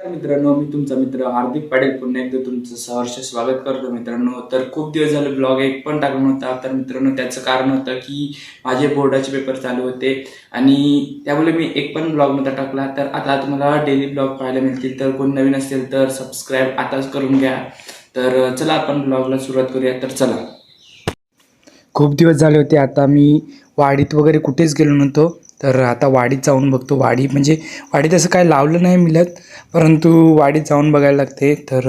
मित्रांनो मी तुमचा मित्र हार्दिक पाटील. पुन्हा एकदा तुमचं सहर्ष स्वागत करतो मित्रांनो. तर खूप दिवस झाले ब्लॉग एक पण टाकला नव्हता. तर मित्रांनो त्याचं कारण होतं की माझे बोर्डाचे पेपर चालू होते आणि त्यामुळे मी एक पण ब्लॉग टाकला. तर आता तुम्हाला डेली ब्लॉग पाहायला मिळतील. तर कोण नवीन असेल तर सबस्क्राईब आताच करून घ्या. तर चला आपण ब्लॉगला सुरुवात करूया. तर चला. खूप दिवस झाले होते. आता मी वाडीत वगैरे कुठेच गेलो नव्हतो. तर आता वाडीत जाऊन बघतो. वाडी म्हणजे वाडीत असं काय लावलं नाही मिळत परंतु वाडीत जाऊन बघायला लागते. तर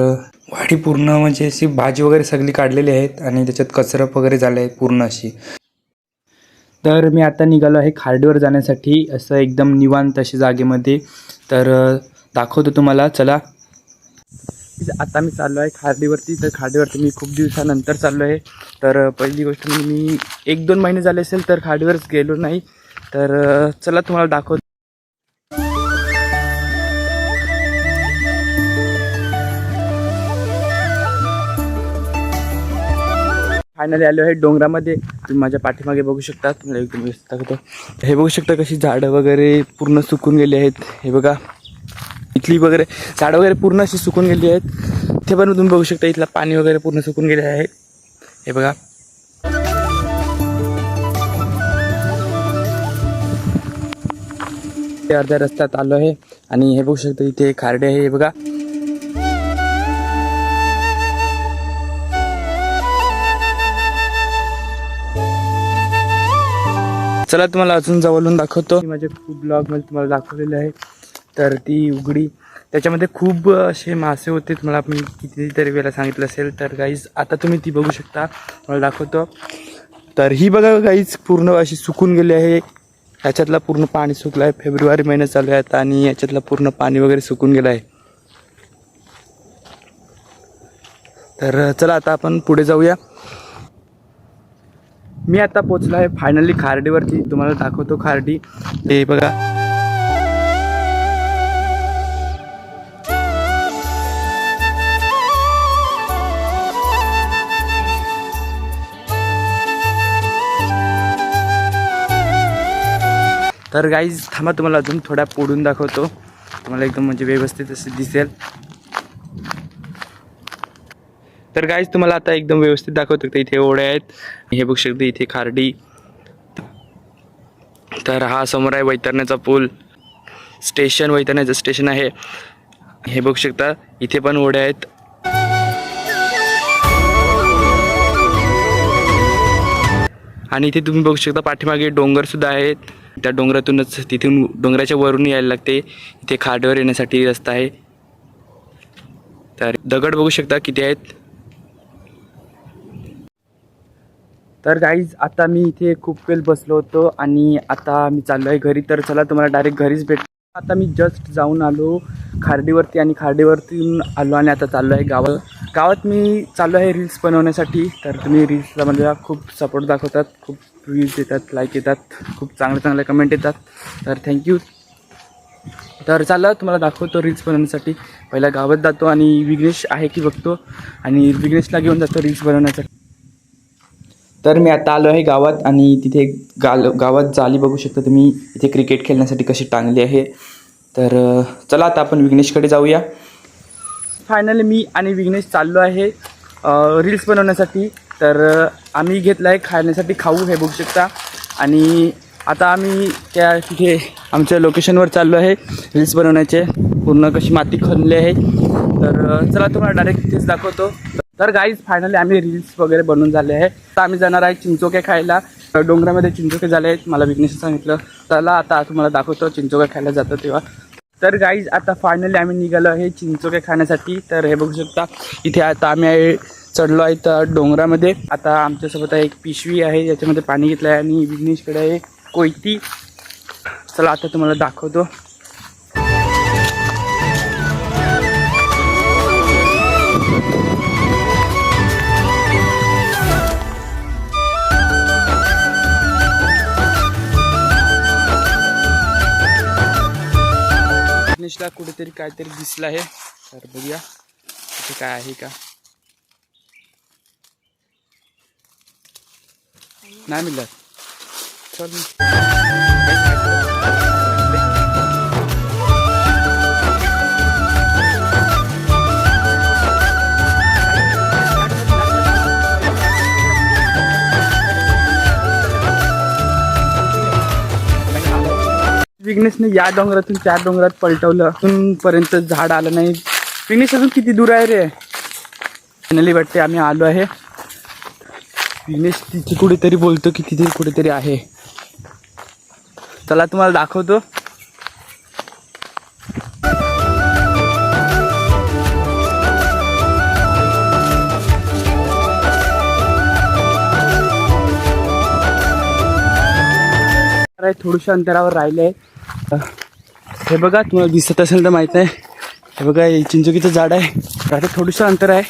वाडी पूर्ण म्हणजे अशी भाजी वगैरे सगळी काढलेली आहेत आणि त्याच्यात कचरप वगैरे झालं आहे पूर्ण अशी. तर मी आता निघालो आहे खार्डीवर जाण्यासाठी असं एकदम निवांत अशी जागेमध्ये. तर दाखवतो तुम्हाला. चला. आता मी चाललो आहे खार्डीवरती. तर खार्डीवरती मी खूप दिवसानंतर चाललो आहे. तर पहिली गोष्ट म्हणजे मी एक दोन महिने झाले असेल तर खाडीवरच गेलो नाही. तर चला तुम्हाला दाखव फायनली आलो आहे डोंगरामध्ये. तुम्ही माझ्या पाठीमागे बघू शकता. तुम्हाला एकदम व्यस्त दाखवतो. हे बघू शकता कशी झाडं वगैरे पूर्ण सुकून गेली आहेत. हे बघा. इथली वगैरे झाडं वगैरे पूर्ण अशी सुकून गेली आहेत. ते पण तुम्ही बघू शकता इथलं पाणी वगैरे पूर्ण सुकून गेले आहे. हे बघा. ते अर्ध्या रस्त्यात आलो आहे. आणि हे बघू शकता इथे खारडे आहे हे बघा. चला तुम्हाला अजून जवळून दाखवतो. माझ्या खूप ब्लॉगमध्ये तुम्हाला दाखवलेले आहे. तर ती उघडी. त्याच्यामध्ये खूप असे मासे होते. तुम्हाला मी कितीतरी वेळेला सांगितलं असेल. तर गाईज आता तुम्ही ती बघू शकता. तुम्हाला दाखवतो. तर ही बघा गाईज पूर्ण अशी सुकून गेली आहे. ह्याच्यातला पूर्ण पाणी सुकलं आहे. फेब्रुवारी महिन्यात चालू आहे आता आणि याच्यातलं पूर्ण पाणी वगैरे सुकून गेलं आहे. तर चला आता आपण पुढे जाऊया. मी आता पोचलो आहे फायनली खारडीवरती. तुम्हाला दाखवतो खारडी. ते बघा. तर गाईज थांबा तुम्हाला अजून थोड्या पुढून दाखवतो. तुम्हाला एकदम म्हणजे व्यवस्थित असं दिसेल. तर गाईज तुम्हाला आता एकदम व्यवस्थित दाखवतो तर इथे ओढे आहेत. हे बघू शकते इथे खारडी. तर हा समोर आहे वैतरण्याचा पूल. स्टेशन वैतरण्याचं स्टेशन आहे. हे बघू शकता इथे पण ओढे आहेत. आणि इथे तुम्ही बघू शकता पाठीमागे डोंगरसुद्धा आहेत. त्या डोंगरातूनच तिथून डोंगराच्या वरून यायला लागते. इथे खाडवर येण्यासाठी रस्ता आहे. तर दगड बघू शकता किती आहेत. तर गाईज आता मी इथे खूप वेळ बसलो होतो आणि आता मी चाललो आहे घरी. तर चला तुम्हाला डायरेक्ट घरीच भेट आता मी जस्ट जाऊन आलो. खार्डीवरती आणि खार्डीवरती आलो आणि आता चाललो आहे गावात. गावात मी चाललो आहे रील्स बनवण्यासाठी. तर तुम्ही रील्सला म्हणजे खूप सपोर्ट दाखवतात खूप व्ह्यूज येतात लाईक येतात खूप चांगले चांगले कमेंट येतात. तर थँक्यू तर चाललं तुम्हाला दाखवतो रील्स बनवण्यासाठी. पहिला गावात जातो आणि विघ्नेश आहे की बघतो. आणि विघ्नेशला घेऊन जातो रील्स बनवण्यासाठी. तर मी आता आलो आहे गावात आणि तिथे गाल गावात जाली बघू शकता तुम्ही. इथे क्रिकेट खेळण्यासाठी कशी टांगली आहे. तर चला आता आपण विघ्नेशकडे जाऊया. फायनली मी आणि विघ्नेश चाललो आहे रील्स बनवण्यासाठी. तर आम्ही घेतलं आहे खाण्यासाठी खाऊ हे बघू शकता. आणि आता आम्ही त्या तिथे आमच्या लोकेशनवर चाललो आहे रील्स बनवण्याचे. पूर्ण कशी माती खणली आहे. तर चला तुम्हाला डायरेक्ट तिथेच दाखवतो. तर गाईज फायनली आम्ही रील्स वगैरे बनवून झाले आहे. तर आम्ही जाणार आहे चिंचोके खायला. डोंगरामध्ये चिंचोके झाले आहेत. मला विघ्नेश सांगितलं चला आता तुम्हाला दाखवतो चिंचोके खायला जातो तेव्हा. तर गाईज आता फायनली आम्ही निघालो आहे चिंचोके खाण्यासाठी. तर हे बघू शकता इथे आता आम्ही चढलो आहे तर डोंगरामध्ये. आता आमच्यासोबत आहे एक पिशवी आहे याच्यामध्ये पाणी घेतलं आहे आणि विघ्नेशकडे आहे कोयती. चला आता तुम्हाला दाखवतो. विघ्नेशला कुठेतरी काहीतरी दिसलं आहे. तर बघूया तिथे काय आहे का. नाही मिळत. चल. विघ्नेशने या डोंगरातून त्या डोंगरात पलटवलं. अजूनपर्यंत झाड आलं नाही. विघ्नेश अजून किती दूर आहे रे? फायनली वाटते आम्ही आलो आहे. विघ्नेश तिथे कुठेतरी बोलतो की तिथे कुठेतरी आहे. चला तुम्हाला दाखवतो. आहे थोडंशा अंतरावर राहिले आहे हे बघा तुम्हाला दिसत असेल तर माहीत आहे हे बघा हे चिंचोकीचं झाड आहे. तर आता थोडंसं अंतर आहे.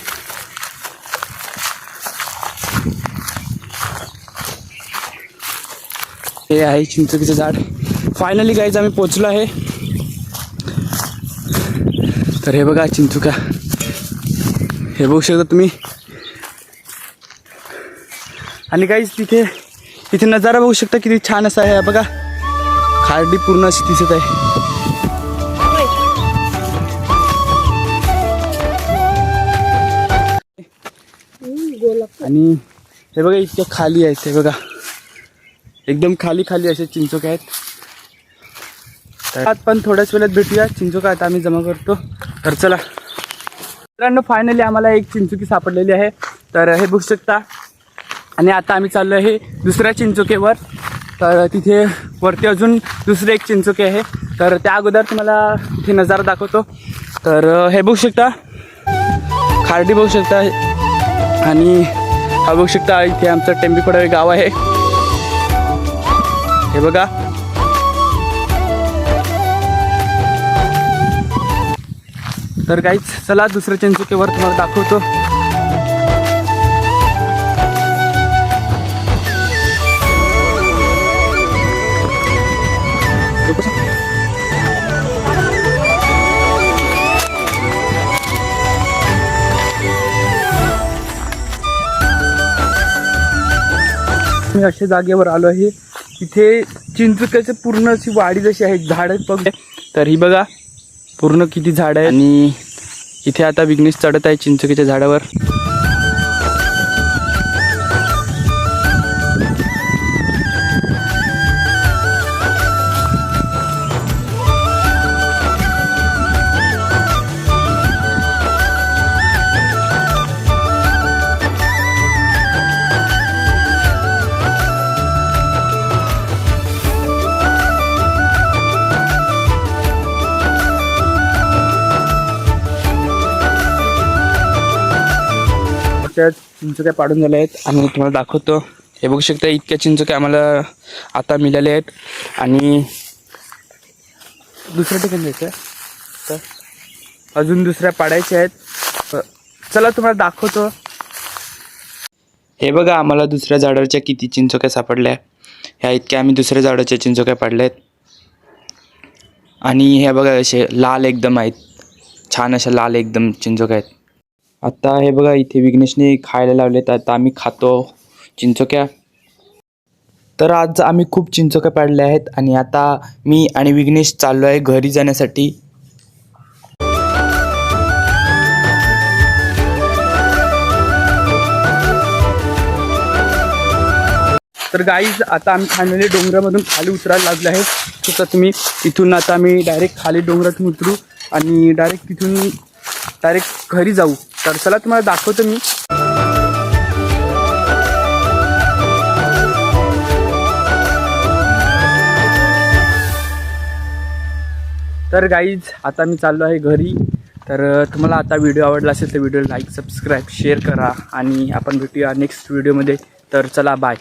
हे आहे चिंचोकीचं झाड. फायनली गाईज आम्ही पोचलो आहे. तर हे बघा चिंचुका. हे बघू शकता तुम्ही. आणि काहीच तिथे तिथे नजारा बघू शकता किती छान असा आहे बघा. खारडी पूर्ण अशी दिसत आहे. आणि हे बघा इतक्या खाली आहेत हे बघा. एकदम खाली खाली असे चिंचोक आहेत. आज पण थोड्याच वेळात भेटूया. चिंचोका आता आम्ही जमा करतो. तर चला. मित्रांनो फायनली आम्हाला एक चिंचुकी सापडलेली आहे. तर हे बघू शकता. आणि आता आम्ही चाललो आहे दुसऱ्या चिंचोकेवर. तर तिथे वरती अजून दुसरे एक चिंचोके आहे. तर त्या अगोदर तुम्हाला तिथे नजारा दाखवतो. तर हे बघू शकता. खारडी बघू शकता. आणि हा बघू शकता इथे आमचं टेंबीपडा हे गाव आहे. हे बघा. तर काहीच चला दुसऱ्या चिंचुकेवर तुम्हाला दाखवतो. मी अशा जागेवर आलो आहे. इथे चिंचुक्याचे पूर्ण अशी वाडी जशी आहे झाड बघ. तर ही बघा पूर्ण किती झाड आहे आणि इथे आता विघ्नेश चढत आहे चिंचुकीच्या झाडावर. त्या चिंचुक्या पाडून झाल्या आहेत. आणि तुम्हाला दाखवतो. हे बघू शकता इतक्या चिंचुक्या आम्हाला आता मिळाल्या आहेत. आणि दुसऱ्या ठिकाणी जायचं आहे. तर अजून दुसऱ्या पाडायच्या आहेत. तर चला तुम्हाला दाखवतो. हे बघा आम्हाला दुसऱ्या झाडाच्या किती चिंचोक्या सापडल्या. ह्या इतक्या आम्ही दुसऱ्या झाडाच्या चिंचोक्या पाडल्या आहेत. आणि हे बघा असे लाल एकदम आहेत. छान अशा लाल एकदम चिंचोक्या आहेत. आता हे बघा इथे विघ्नेशने खायला लावलेत. आता आम्ही खातो. चिंचोक्या. तर आज आम्ही खूप चिंचोक्या पाडल्या आहेत आणि आता मी आणि विघ्नेश चाललो आहे घरी जाण्यासाठी. तर गाईज आता आम्ही फायनली डोंगरामधून खाली उतरायला लागलो आहे. तसं तुम्ही इथून आता आम्ही डायरेक्ट खाली डोंगरातून उतरू आणि डायरेक्ट तिथून डायरेक्ट घरी जाऊ. तर चला तुम्हाला दाखवतो मी. तर गाईज आता मी चाललो आहे घरी. तर तुम्हाला आता व्हिडिओ आवडला असेल तर व्हिडिओ लाईक सबस्क्राईब शेअर करा. आणि आपण भेटूया नेक्स्ट व्हिडिओमध्ये तर चला बाय